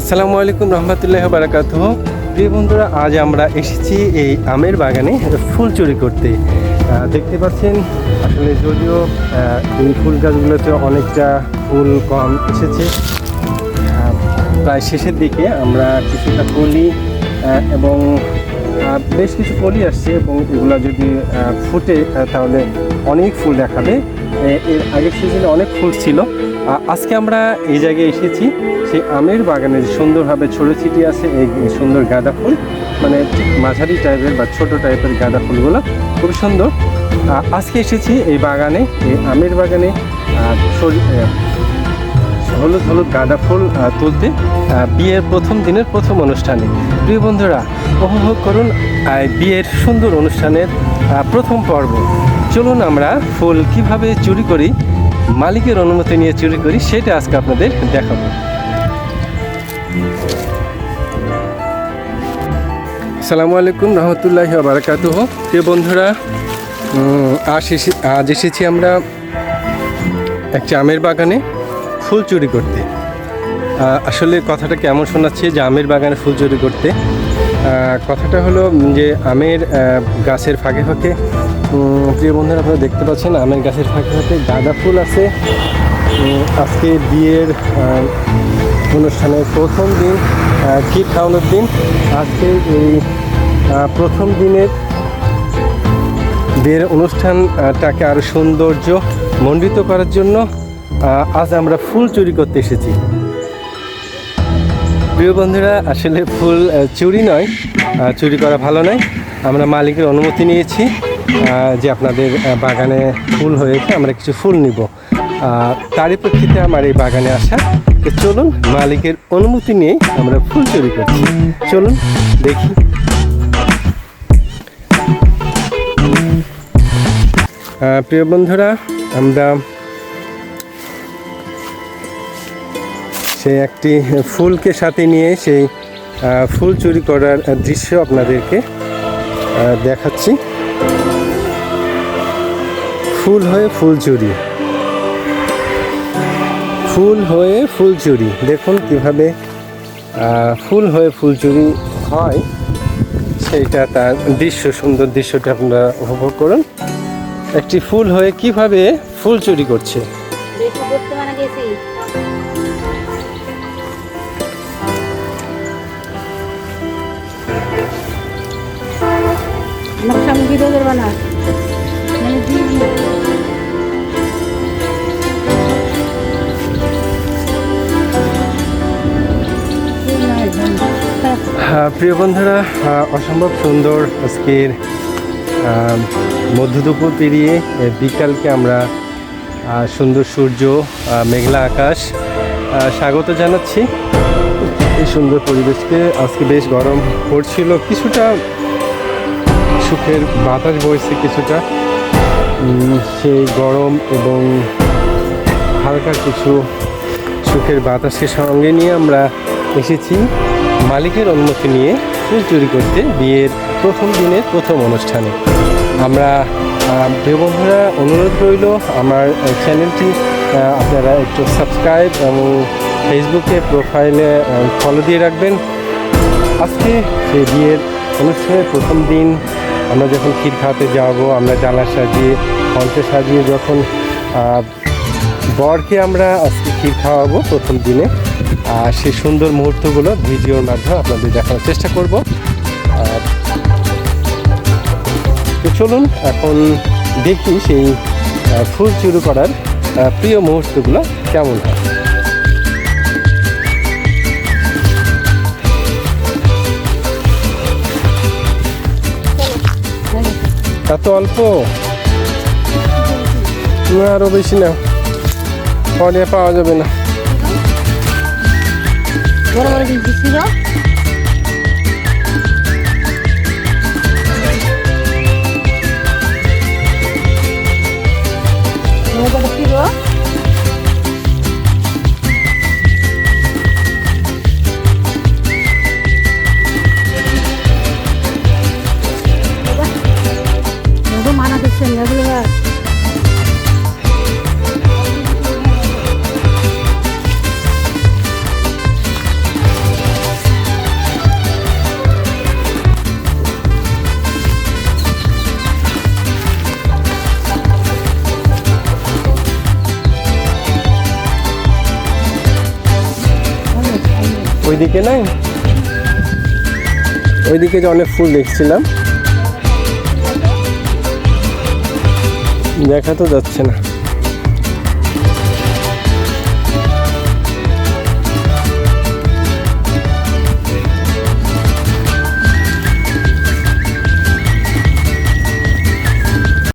আসসালামু আলাইকুম রহমতুল্লাহ বারাকাত প্রিয় বন্ধুরা, আজ আমরা এসেছি এই আমের বাগানে ফুল চুরি করতে। দেখতে পাচ্ছেন, আসলে যদিও এই ফুল গাছগুলোতে অনেকটা ফুল কম এসেছে। প্রায় শেষের দিকে আমরা কিছুটা কলি এবং বেশ কিছু কলি আসছে, এবং এগুলো যদি ফুটে তাহলে অনেক ফুল দেখাবে। এর আগের সিজনে অনেক ফুল ছিল। আজকে আমরা এই জায়গায় এসেছি। সেই আমের বাগানের সুন্দরভাবে ছড়ে ছিটিয়ে আছে, এই সুন্দর গাঁদা ফুল। মানে মাঝারি টাইপের বা ছোট টাইপের গাঁদা ফুলগুলো, খুব সুন্দর। আজকে এসেছি এই বাগানে, এই আমের বাগানে হলুদ হলুদ গাঁদা ফুল তুলতে বিয়ের প্রথম দিনের প্রথম অনুষ্ঠানে। প্রিয় বন্ধুরা, উপভোগ করুন বিয়ের সুন্দর অনুষ্ঠানের প্রথম পর্ব। চলুন আমরা ফুল কীভাবে চুরি করি মালিকের অনুমতি নিয়ে চুরি করি, সেটা আজকে আপনাদের দেখাবো। আসসালামু আলাইকুম, রহমতুল্লাহি বারাকাত প্রিয় বন্ধুরা আজ এসে আজ এসেছি আমরা একটি আমের বাগানে ফুল চুরি করতে। আসলে কথাটা কেমন শোনাচ্ছে যে আমের বাগানে ফুল চুরি করতে। কথাটা হলো যে আমের গাছের ফাঁকে ফাঁকে প্রিয় বন্ধুরা, আপনারা দেখতে পাচ্ছেন আমের গাছের ফাঁকে ফাঁকে গাঁদা ফুল আছে। আজকে বিয়ের অনুষ্ঠানের প্রথম দিন ক্ষীর খাওয়ানোর দিন? আজকে এই প্রথম দিনের বিয়ের অনুষ্ঠানটাকে আরও সৌন্দর্য মণ্ডিত করার জন্য আজ আমরা ফুল চুরি করতে এসেছি। প্রিয় বন্ধুরা, আসলে ফুল চুরি নয় চুরি করা ভালো নয়। আমরা মালিকের অনুমতি নিয়েছি। যে আপনাদের বাগানে ফুল হয়েছে, আমরা কিছু ফুল নিব। তারই প্রেক্ষিতে আমার এই বাগানে আসা। চলুন, মালিকের অনুমতি নিয়ে আমরা ফুল চুরি করছি। চলুন, দেখি। প্রিয় বন্ধুরা, আমরা সেই একটি ফুলকে সাথে নিয়ে সেই ফুল চুরি করার দৃশ্য আপনাদেরকে দেখাচ্ছি। ফুল হয়ে ফুল চুরি। ফুল হয়ে ফুল চুরি। দেখুন কীভাবে ফুল হয়ে ফুল চুরি হয়। সেইটা তার দৃশ্য সুন্দর দৃশ্যটা আপনারা উপভোগ করুন। একটি ফুল হয়ে কীভাবে ফুল চুরি করছে। সামনে ভিডিও করবা না। দিদি হ্যাঁ, প্রিয় বন্ধুরা অসম্ভব সুন্দর আজকের মধ্য দুপুর পেরিয়ে বিকালকে আমরা সুন্দর সূর্য মেঘলা আকাশ স্বাগত জানাচ্ছি। এই সুন্দর পরিবেশকে আজকে বেশ গরম পড়ছিল, কিছুটা সুখের বাতাস বইছে কিছুটা। সেই গরম এবং হালকা কিছু সুখের বাতাসের সঙ্গে নিয়ে আমরা এসেছি মালিকের অনুমতি নিয়ে ফুল চুরি করতে বিয়ের প্রথম দিনের প্রথম অনুষ্ঠানে। আমরা আহ, অনুরোধ রইল আমার চ্যানেলটি আপনারা একটু সাবস্ক্রাইব এবং ফেসবুকে প্রোফাইলে ফলো দিয়ে রাখবেন। আজকে সেই বিয়ের অনুষ্ঠানের প্রথম দিন আমরা যখন ক্ষীর খাওয়াতে যাব আমরা ডালা সাজিয়ে মঞ্চ সাজিয়ে যখন বরকে আমরা আজকে ক্ষীর খাওয়াবো প্রথম দিনে, আর সেই সুন্দর মুহূর্তগুলো ভিডিওর মাধ্যমে আপনাদের দেখানোর চেষ্টা করব। তো চলুন এখন দেখি সেই ফুল চুরু করার প্রিয় মুহূর্তগুলো কেমন হয়। এত অল্প। না আরও বেশি না পরে পাওয়া যাবে না মানা করছেন ওইদিকে নাই? ওইদিকে যে অনেক ফুল দেখছিলাম। দেখা তো যাচ্ছে না।